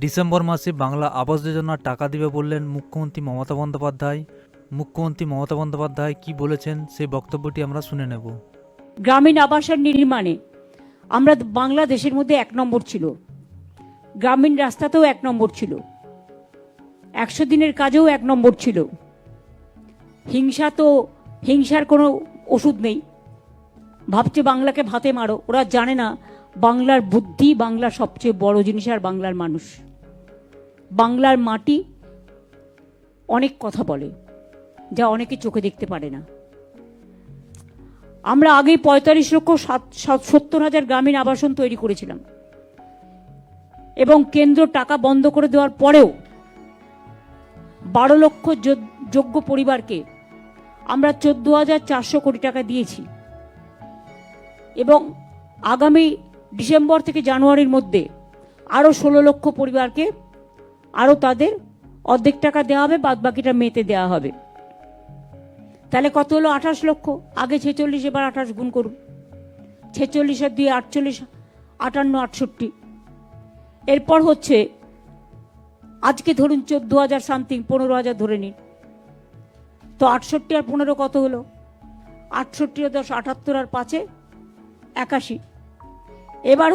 December মাসে বাংলা আবাস যোজনার টাকা দিবে বললেন মুখ্যমন্ত্রী মমতা বন্দ্যোপাধ্যায়। মুখ্যমন্ত্রী মমতা বন্দ্যোপাধ্যায় কি বলেছেন সেই বক্তব্যটি আমরা শুনে নেব। গ্রামীণ আবাসের নির্মাণে আমরা বাংলাদেশের মধ্যে এক নম্বর ছিল। গ্রামীণ রাস্তাতেও এক নম্বর ছিল। একশো দিনের কাজেও এক নম্বর ছিল। হিংসা তো, হিংসার কোনো ওষুধ নেই। ভাবছে বাংলাকে ভাতে মারো। ওরা জানে না বাংলার বুদ্ধি বাংলার সবচেয়ে বড় জিনিস আর বাংলার মানুষ। বাংলার মাটি অনেক কথা বলে, যা অনেকে চোখে দেখতে পারে না। আমরা আগেই পঁয়তাল্লিশ লক্ষ সাত, সাত- সত্তর হাজার গ্রামীণ আবাসন তৈরি করেছিলাম। এবং কেন্দ্র টাকা বন্ধ করে দেওয়ার পরেও বারো লক্ষ যোগ- যোগ্য পরিবারকে আমরা চোদ্দ হাজার চারশো কোটি টাকা দিয়েছি। এবং আগামী ডিসেম্বর থেকে জানুয়ারির মধ্যে আরও ষোলো লক্ষ পরিবারকে আরও তাদের অর্ধেক টাকা দেওয়া হবে বাদ বাকিটা মেতে দেওয়া হবে। তাহলে কত হলো? আঠাশ লক্ষ। আগে ছেচল্লিশ, এবার আঠাশ গুণ করুন। ছেচল্লিশ আর দুই, আটচল্লিশ, আটান্ন, আটষট্টি। এরপর হচ্ছে, আজকে ধরুন চোদ্দ হাজার সামথিং, পনেরো হাজার ধরে নিন। তো আটষট্টি আর পনেরো কত হলো? আটষট্টি দশ, আটাত্তর আর পাঁচে একাশি। এবার